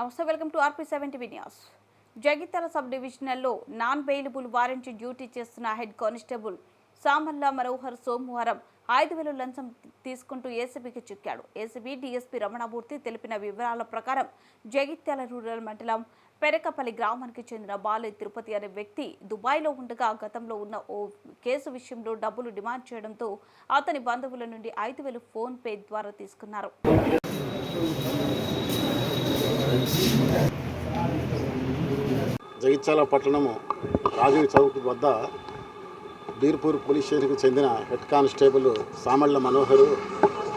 నమస్తే welcome to RP seventy news. Jagtial sub డివిజనల్లో non bailable warrant duty చేస్తున్న head constable Samalla Manohar సోమవారం ఐదు వేలు లంచం తీసుకుంటూ ఏసీబీకి చిక్కాడు. ఏసీబీ డీఎస్పీ రమణమూర్తి తెలిపిన వివరాల ప్రకారం జగిత్యాల రూరల్ మండలం పెరకపల్లి గ్రామానికి చెందిన బాలయ్య తిరుపతి అనే వ్యక్తి దుబాయ్లో ఉండగా గతంలో ఉన్న ఓ కేసు విషయంలో డబ్బులు డిమాండ్ చేయడంతో అతని బంధువుల నుండి ఐదు వేలు ఫోన్ పే ద్వారా తీసుకున్నారు. జగిత్యాల పట్టణము రాజీవ్ చౌక్ వద్ద బీర్పూర్ పోలీస్ స్టేషన్కి చెందిన హెడ్ కానిస్టేబుల్ సామళ్ళ మనోహరు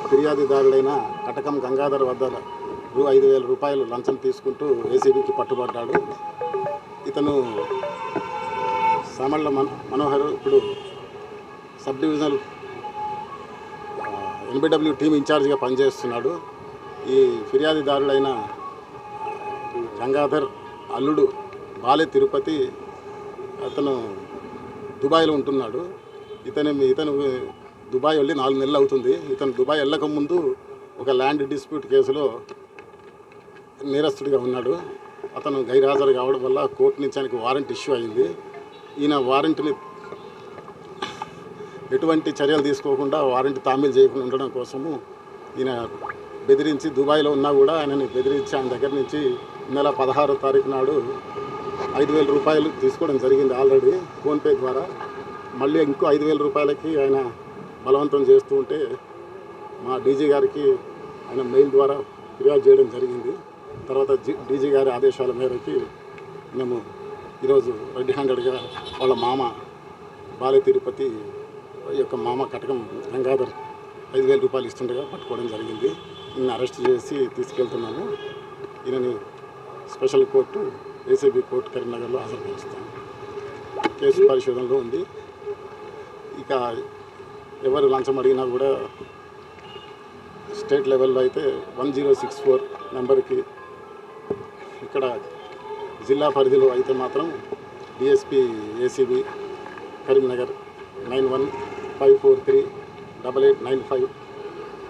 ఫిర్యాదుదారుడైన కటకం గంగాధర్ వద్ద రూ ఐదు వేల రూపాయలు లంచం తీసుకుంటూ ఏసీబీకి పట్టుబడ్డాడు. ఇతను సామళ్ళ మన మనోహర్ ఇప్పుడు సబ్ డివిజనల్ ఎన్బిడబ్ల్యూ టీం ఇన్ఛార్జిగా పనిచేస్తున్నాడు. ఈ ఫిర్యాదుదారుడైన గంగాధర్ అల్లుడు బాలే తిరుపతి అతను దుబాయ్లో ఉంటున్నాడు. ఇతను ఇతను దుబాయ్ వెళ్ళి నాలుగు నెలలు అవుతుంది. ఇతను దుబాయ్ వెళ్ళక ముందు ఒక ల్యాండ్ డిస్ప్యూట్ కేసులో నేరస్తుడిగా ఉన్నాడు. అతను గైర్హాజరు కావడం వల్ల కోర్టు నుంచి ఆయనకు వారెంట్ ఇష్యూ అయింది. ఈయన వారెంట్ని ఎటువంటి చర్యలు తీసుకోకుండా వారెంట్ తామీలు చేయకుండా ఉండడం కోసము ఈయన బెదిరించి దుబాయ్లో ఉన్నా కూడా ఆయనని బెదిరించి ఆయన దగ్గర నుంచి నెల పదహారో తారీఖు నాడు ఐదు వేల రూపాయలు తీసుకోవడం జరిగింది ఆల్రెడీ ఫోన్పే ద్వారా. మళ్ళీ ఇంకో ఐదు వేల రూపాయలకి ఆయన బలవంతం చేస్తూ ఉంటే మా డీజీ గారికి ఆయన మెయిల్ ద్వారా ఫిర్యాదు చేయడం జరిగింది. తర్వాత డీజీ గారి ఆదేశాల మేరకి మేము ఈరోజు రెడ్ హ్యాండెడ్గా వాళ్ళ మామ బాలే తిరుపతి యొక్క మామ కటకం గంగాధర్ ఐదు వేల రూపాయలు ఇస్తుండగా పట్టుకోవడం జరిగింది. ఈయన అరెస్ట్ చేసి తీసుకెళ్తున్నాము. ఈయనని స్పెషల్ కోర్టు ఏసీబీ కోర్టు కరీంనగర్లో హాజరుపరుస్తాం. కేసు పరిశోధనలో ఉంది. ఇక ఎవరు లంచం అడిగినా కూడా స్టేట్ లెవెల్లో అయితే వన్ జీరో సిక్స్ ఫోర్ నెంబర్కి ఇక్కడ జిల్లా పరిధిలో అయితే మాత్రం DSP ACB Karimnagar nine one five four three double eight nine five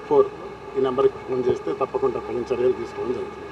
four ఈ నెంబర్కి ఫోన్ చేస్తే తప్పకుండా తగిన చర్యలు తీసుకోవడం జరుగుతుంది.